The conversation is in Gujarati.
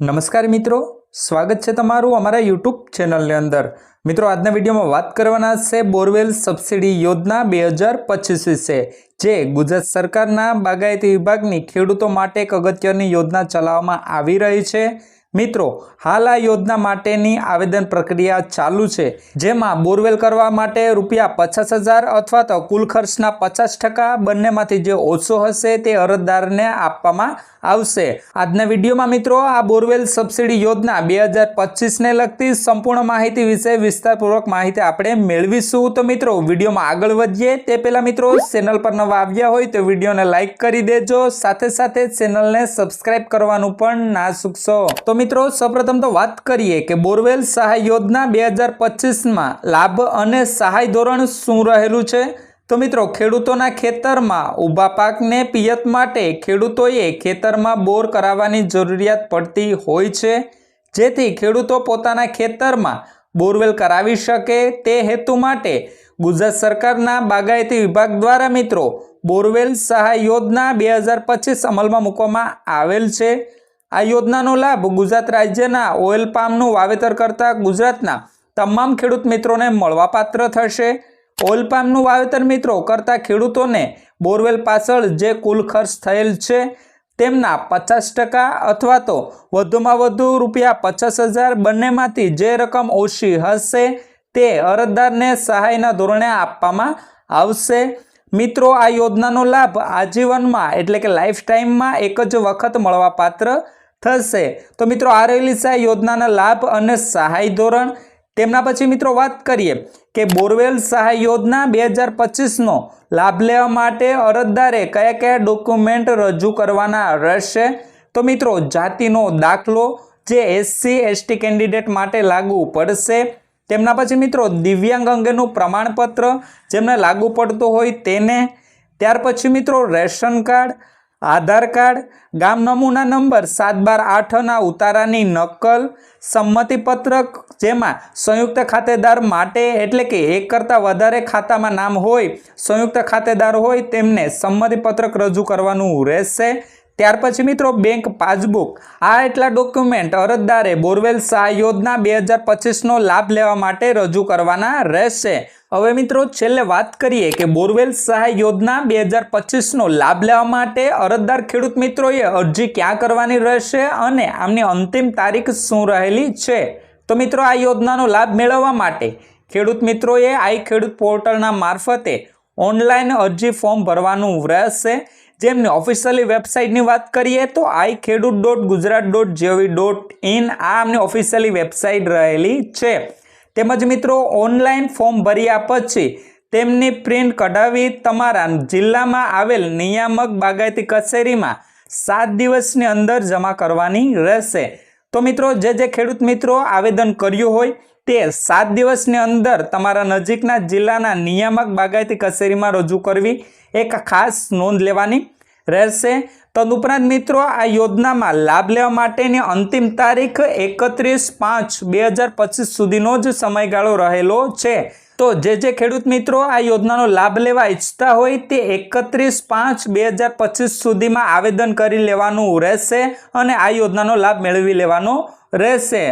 નમસ્કાર મિત્રો, સ્વાગત છે તમારું અમારા યુટ્યુબ ચેનલની અંદર. મિત્રો, આજના વિડીયોમાં વાત કરવાના છે બોરવેલ સબસિડી યોજના બે હજાર પચીસ વિશે, જે ગુજરાત સરકારના બાગાયતી વિભાગની ખેડૂતો માટે એક અગત્યની યોજના ચલાવવામાં આવી રહી છે. મિત્રો, હાલ આ યોજના માટેની આવેદન પ્રક્રિયા ચાલુ છે, જેમાં બોરવેલ કરવા માટે રૂપિયા પચાસ હજાર અથવા તો કુલ ખર્ચના પચાસ ટકા બંનેમાંથી જે ઓછો હશે તે અરજદારને આપવામાં આવશે. આજના વિડીયોમાં મિત્રો, આ બોરવેલ સબસિડી યોજના બે હજાર પચીસને લગતી સંપૂર્ણ માહિતી વિશે વિસ્તારપૂર્વક માહિતી આપણે મેળવીશું. તો મિત્રો, વિડીયોમાં આગળ વધીએ. તે પહેલાં મિત્રો, ચેનલ પર નવા આવ્યા હોય તો વિડીયોને લાઇક કરી દેજો. સાથે સાથે ચેનલને સબસ્ક્રાઇબ કરવાનું પણ ના ચૂકશો તો મિત્રો સૌપ્રથમ તો વાત કરીએ કે બોરવેલ સહાય યોજના બે હજાર પચીસમાં લાભ અને સહાય ધોરણ શું રહેલું છે? તો મિત્રો, ખેડૂતોના ખેતરમાં ઊભા પાકને પિયત માટે ખેડૂતોએ ખેતરમાં બોર કરાવવાની જરૂરિયાત પડતી હોય છે. જેથી ખેડૂતો પોતાના ખેતરમાં બોરવેલ કરાવી શકે તે હેતુ માટે ગુજરાત સરકારના બાગાયતી વિભાગ દ્વારા મિત્રો, બોરવેલ સહાય યોજના બે હજાર પચીસ અમલમાં મૂકવામાં આવેલ છે. આ યોજનાનો લાભ ગુજરાત રાજ્યના ઓઇલ પામનું વાવેતર કરતા ગુજરાતના તમામ ખેડૂત મિત્રોને મળવાપાત્ર થશે. ઓઇલ પામનું વાવેતર મિત્રો કરતા ખેડૂતોને બોરવેલ પાછળ જે કુલ ખર્ચ થયેલ છે તેમના પચાસ ટકા અથવા તો વધુમાં વધુ રૂપિયા પચાસ હજાર બંનેમાંથી જે રકમ ઓછી હશે તે અરજદારને સહાયના ધોરણે આપવામાં આવશે. મિત્રો, આ યોજનાનો લાભ આજીવનમાં એટલે કે લાઈફ ટાઈમમાં એક જ વખત મળવાપાત્ર થશે. તો મિત્રો, આ રહેલી છે યોજનાના લાભ અને સહાય ધોરણ. તેમના પછી મિત્રો વાત કરીએ કે બોરવેલ સહાય યોજના બે હજાર પચીસનો લાભ લેવા માટે અરજદારે કયા કયા ડોક્યુમેન્ટ રજૂ કરવાના રહેશે? તો મિત્રો, જાતિનો દાખલો જે એસસી એસટી કેન્ડિડેટ માટે લાગુ પડશે. તેમના પછી મિત્રો, દિવ્યાંગ અંગેનું પ્રમાણપત્ર જેમને લાગુ પડતું હોય તેને. ત્યાર પછી મિત્રો, રેશન કાર્ડ આધાર કાર્ડ, ગામ નમૂના નંબર, સાત બાર આઠના ઉતારાની નકલ, સંમતિપત્રક જેમાં સંયુક્ત ખાતેદાર માટે એટલે કે એક કરતાં વધારે ખાતામાં નામ હોય, સંયુક્ત ખાતેદાર હોય તેમને સંમતિપત્રક રજૂ કરવાનું રહેશે. ત્યાર પછી મિત્રો બેંક પાસબુક. આ એટલા ડોક્યુમેન્ટ અરજદારે બોરવેલ સહાય યોજના બે હજાર પચીસનો લાભ લેવા માટે રજૂ કરવાના રહેશે. હવે મિત્રો છેલ્લે વાત કરીએ કે બોરવેલ સહાય યોજના બે હજાર પચીસનો લાભ લેવા માટે અરજદાર ખેડૂત મિત્રોએ અરજી ક્યાં કરવાની રહેશે અને આમની અંતિમ તારીખ શું રહેલી છે? તો મિત્રો આ યોજનાનો લાભ મેળવવા માટે ખેડૂત મિત્રોએ આઈ ખેડૂત પોર્ટલના મારફતે ઓનલાઈન અરજી ફોર્મ ભરવાનું રહેશે. જેમની ઓફિશિયલી વેબસાઇટની વાત કરીએ તો I khedut dot Gujarat dot GOV dot in આ આમની ઓફિશિયલી વેબસાઇટ રહેલી છે. તેમજ મિત્રો ઓનલાઈન ફોર્મ ભર્યા પછી તેમની પ્રિન્ટ કઢાવી તમારા જિલ્લામાં આવેલ નિયામક બાગાયતી કચેરીમાં સાત દિવસની અંદર જમા કરવાની રહેશે. તો મિત્રો જે જે ખેડૂત મિત્રો આવેદન કર્યું હોય તે સાત દિવસની અંદર તમારા નજીકના જિલ્લાના નિયામક બાગાયતી કચેરીમાં રજૂ કરવી એક ખાસ નોંધ લેવાની રહેશે. તદુપરાંત મિત્રો, આ યોજનામાં લાભ લેવા માટેની અંતિમ તારીખ એકત્રીસ પાંચ બે હજાર પચીસ સુધીનો જ સમયગાળો રહેલો છે. તો જે જે ખેડૂત મિત્રો આ યોજનાનો લાભ લેવા ઈચ્છતા હોય તે એકત્રીસ પાંચ બે હજાર પચીસ સુધીમાં આવેદન કરી લેવાનું રહેશે અને આ યોજનાનો લાભ મેળવી લેવાનો રહેશે.